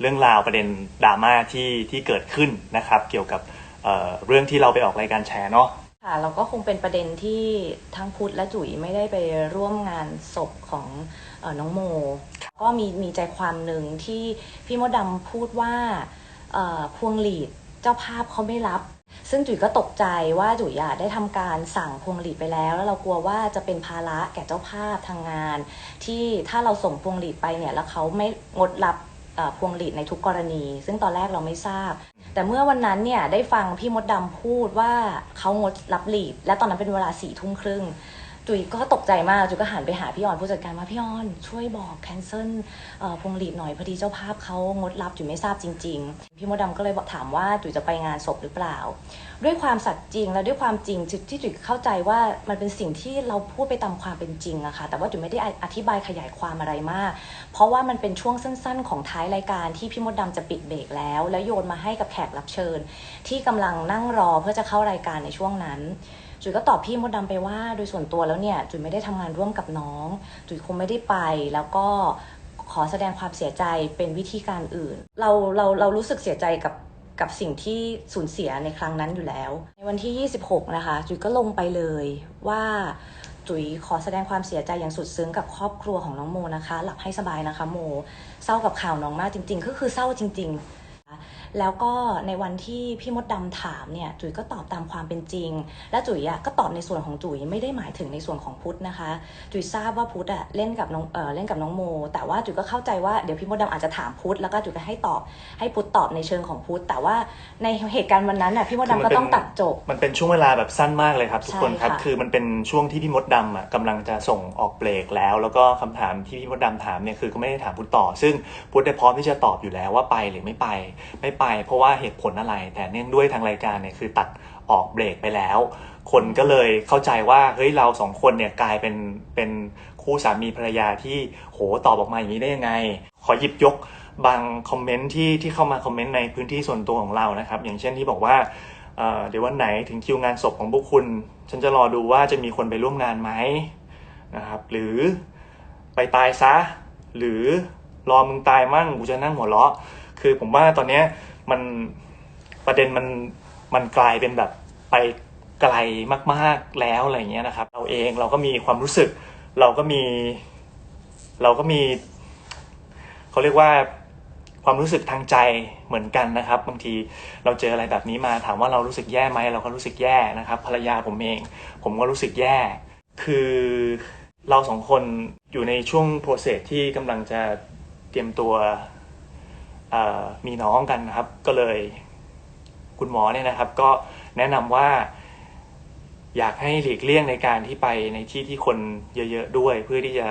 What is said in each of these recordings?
เรื่องราวประเด็นดราม่าที่ที่เกิดขึ้นนะครับ เกี่ยวกับเเรื่องที่เราไปออกรายการแชร์เนาะค่ะแล้วก็คงเป็นประเด็นที่ทั้งพุทธและจุ๋ยไม่ได้ไปร่วมงานศพของออน้องโม ก็มีมีใจความหนึ่งที่พี่มดดำพูดว่าพวงหลีดเจ้าภาพเขาไม่รับ ซึ่งจุ๋ยก็ตกใจว่าจุ๋ยอะได้ทำการสั่งพวงหลีดไปแล้ว แล้วเรากลัวว่าจะเป็นภาระแก่เจ้าภาพทางงาน ที่ถ้าเราส่งพวงหลีดไปเนี่ยแล้วเขาไม่งดรับ พวงหลีดในทุกกรณี ซึ่งตอนแรกเราไม่ทราบ แต่เมื่อวันนั้นเนี่ยได้ฟังพี่มดดำพูดว่าเขางดรับหลีด และตอนนั้นเป็นเวลาสี่ทุ่มครึ่ง จุ๋ยก็ตกใจมากจุ๋ยก็หันไปหาพี่ออนผู้จัดการว่าพี่ออนช่วยบอกแคนเซิลพวงหลีดหน่อยพอดีเจ้าภาพเขางดรับจุ๋ยไม่ทราบจริง ๆ พี่มดดำก็เลยบอกถามว่าจุ๋ยจะไปงานศพหรือเปล่า ด้วยความสัตย์จริงและด้วยความจริงที่จุ๋ยเข้าใจว่ามันเป็นสิ่งที่เราพูดไปตามความเป็นจริงอะค่ะแต่ว่าจุ๋ยไม่ได้อธิบายขยายความอะไรมาก เพราะว่ามันเป็นช่วงสั้น ๆ ของท้ายรายการที่พี่มดดำจะปิดเบรกแล้ว แล้วโยนมาให้กับแขกรับเชิญ ที่กำลังนั่งรอเพื่อจะเข้ารายการในช่วงนั้น จุ๋ยก็ตอบพี่มดดำไปว่า โดยส่วนตัวแล้วเนี่ยจุ๋ยไม่ได้ทำงานร่วมกับน้อง จุ๋ยคงไม่ได้ไปแล้วก็ขอแสดงความเสียใจเป็นวิธีการอื่น เราเราเรารู้สึกเสียใจกับกับสิ่งที่สูญเสียในครั้งนั้นอยู่แล้ว ในวันที่ 26 นะคะ จุ๋ยก็ลงไปเลยว่าจุ๋ยขอแสดงความเสียใจอย่างสุดซึ้งกับครอบครัวของน้องโมนะคะ หลับให้สบายนะคะ โม เศร้ากับข่าวน้องมากจริง ๆ ก็คือเศร้าจริง ๆ แล้วก็ในวันที่พี่มดดำถามเนี่ยจุ๋ยก็ตอบตามความเป็นจริง และจุ๋ยอะก็ตอบในส่วนของจุ๋ยไม่ได้หมายถึงในส่วนของพุทธนะคะ จุ๋ยทราบว่าพุทธอะเล่นกับน้องเออเล่นกับน้องโม แต่ว่าจุ๋ยก็เข้าใจว่าเดี๋ยวพี่มดดำอาจจะถามพุทธแล้วก็จุ๋ยก็ให้ตอบให้พุทธตอบในเชิงของพุทธแต่ว่าในเหตุการณ์วันนั้นน่ะพี่มดดำก็ต้องตัดจบ มันเป็นช่วงเวลาแบบสั้นมากเลยครับทุกคนครับใช่ค่ะคือมันเป็นช่วงที่พี่มดดำอะกำลังจะส่งออกเบรกแล้ว แล้วก็คำถามที่พี่มดดำถามเนี่ยคือก็ไม่ได้ถามพุทธต่อ ซึ่งพุทธได้พร้อมที่จะตอบอยู่แล้วว่าไปหรือไม่ไปไม่ไปเพราะว่าเหตุผลอะไร แต่เนื่องด้วยทางรายการเนี่ยคือตัดออกเบรกไปแล้ว คนก็เลยเข้าใจว่าเฮ้ยเราสองคนเนี่ยกลายเป็นเป็นคู่สามีภรรยาที่โหตอบออกมาอย่างนี้ได้ยังไง ขอหยิบยกบางคอมเมนต์ที่ที่เข้ามาคอมเมนต์ในพื้นที่ส่วนตัวของเรานะครับ อย่างเช่นที่บอกว่าเเดี๋ยววันไหนถึงคิวงานศพของพวกคุณ ฉันจะรอดูว่าจะมีคนไปร่วมงานไหมนะครับ หรือไปตายซะ หรือรอมึงตายมั่งกูจะนั่งหัวเราะ คือผมว่าตอนเนี้ย มันประเด็นมันมันกลายเป็นแบบไปไกลมาก ๆแล้วอะไรเงี้ยนะครับ เราเองเราก็มีความรู้สึก เราก็มี เราก็มีเขาเรียกว่าความรู้สึกทางใจเหมือนกันนะครับ บางทีเราเจออะไรแบบนี้มาถามว่าเรารู้สึกแย่ไหมเราก็รู้สึกแย่นะครับ ภรรยาผมเอง ผมก็รู้สึกแย่ คือเราสองคนอยู่ในช่วงโปรเซสที่กำลังจะเตรียมตัว มีน้องกันนะครับ ก็เลยคุณหมอเนี่ยนะครับ ก็แนะนำว่าอยากให้หลีกเลี่ยงในการที่ไปในที่ที่คนเยอะๆด้วย เพื่อที่จะ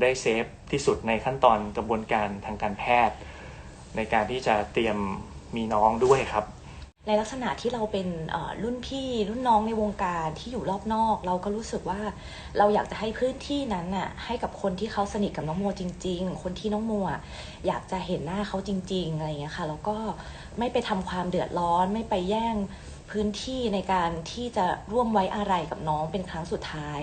ได้เซฟที่สุดในขั้นตอนกระบวนการทางการแพทย์ ในการที่จะเตรียมมีน้องด้วยครับ ในลักษณะที่เราเป็นรุ่นพี่รุ่นน้องในวงการที่อยู่รอบนอก เราก็รู้สึกว่าเราอยากจะให้พื้นที่นั้นน่ะให้กับคนที่เขาสนิทกับน้องโมจริง ๆ คนที่น้องโมอยากจะเห็นหน้าเขาจริง ๆอะไรอย่างเงี้ยค่ะแล้วก็ไม่ไปทำความเดือดร้อน ไม่ไปแย่งพื้นที่ในการที่จะร่วมไว้อะไรกับน้องเป็นครั้งสุดท้าย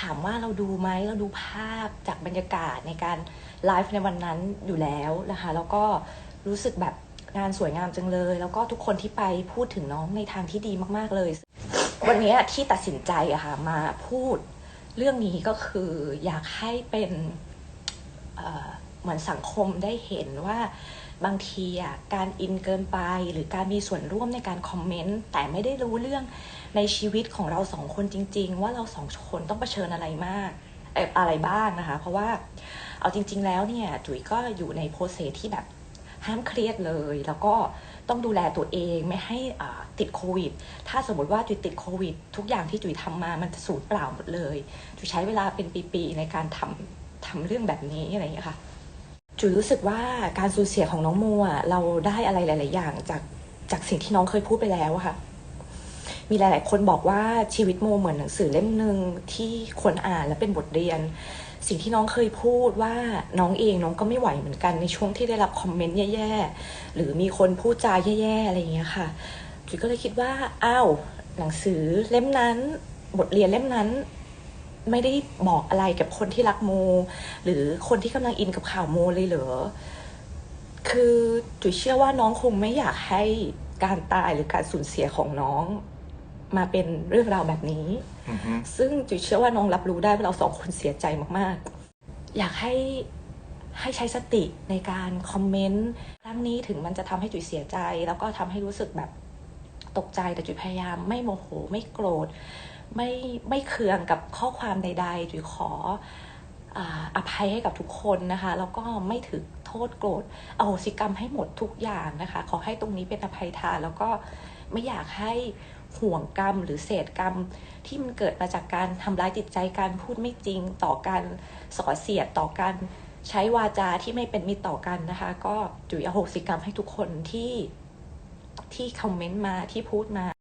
ถามว่าเราดูไหมเราดูภาพจากบรรยากาศในการไลฟ์ในวันนั้นอยู่แล้วนะคะแล้วก็รู้สึกแบบ งานสวยงามจังเลย แล้วก็ทุกคนที่ไปพูดถึงน้องในทางที่ดีมาก ๆเลย วันนี้ที่ตัดสินใจอะค่ะมาพูดเรื่องนี้ก็คืออยากให้เป็นเเหมือนสังคมได้เห็นว่าบางทีอะการอินเกินไป หรือการมีส่วนร่วมในการคอมเมนต์แต่ไม่ได้รู้เรื่องในชีวิตของเราสองคนจริง ๆ ว่าเราสองคนต้องเผชิญอะไรมากอะไรบ้างนะคะ เพราะว่าเอาจริง ๆ แล้วเนี่ยจุ๋ยก็อยู่ในโปรเซสที่แบบ ห้ามเครียดเลย แล้วก็ต้องดูแลตัวเองไม่ให้อ่าติดโควิด ถ้าสมมติว่าจุ๋ยติดโควิด ทุกอย่างที่จุ๋ยทำมามันจะสูญเปล่าหมดเลยจุ๋ยใช้เวลาเป็นปีๆในการทำทำเรื่องแบบนี้อะไรอย่างเงี้ยค่ะ จุ๋ยรู้สึกว่าการสูญเสียของน้องโมอะเราได้อะไรหลาย ๆ อย่างจากจากสิ่งที่น้องเคยพูดไปแล้วค่ะ มีหลาย ๆ คนบอกว่าชีวิตโมเหมือนหนังสือเล่มหนึ่งที่ควรอ่านและเป็นบทเรียน สิ่งที่น้องเคยพูดว่าน้องเองน้องก็ไม่ไหวเหมือนกันในช่วงที่ได้รับคอมเมนต์แย่ ๆ หรือมีคนพูดจาแย่ ๆ อะไรอย่างเงี้ยค่ะจุ๋ยก็เลยคิดว่าอ้าวหนังสือเล่มนั้น บทเรียนเล่มนั้นไม่ได้บอกอะไรกับคนที่รักโม หรือคนที่กำลังอินกับข่าวโมเลยเหรอ คือจุ๋ยเชื่อว่าน้องคงไม่อยากให้การตายหรือการสูญเสียของน้อง มาเป็นเรื่องราวแบบนี้อือฮึซึ่งจุ๋ยเชื่อว่าน้องรับรู้ได้ว่าเราสองคนเสียใจมากๆ อยากให้ให้ใช้สติในการคอมเมนต์ครั้งนี้ถึงมันจะทำให้จุ๋ยเสียใจ แล้วก็ทำให้รู้สึกแบบตกใจแต่จุ๋ยพยายาม ไม่โมโหไม่โกรธไม่ไม่เคืองกับข้อความใด ๆ จุ๋ยขออ่าอภัยให้กับทุกคนนะคะ แล้วก็ไม่ถือโทษโกรธอโหสิกรรมให้หมดทุกอย่างนะคะ ขอให้ตรงนี้เป็นอภัยทานแล้วก็ไม่อยากให้ ห่วงกรรมหรือเศษกรรมที่มันเกิดมาจากการทำร้ายจิตใจการพูดไม่จริง ต่อการส่อเสียดต่อการใช้วาจาที่ไม่เป็นมิตรต่อกันนะคะ ก็จุ๋ยอโหสิกรรมให้ทุกคนที่ที่คอมเมนต์มาที่พูดมา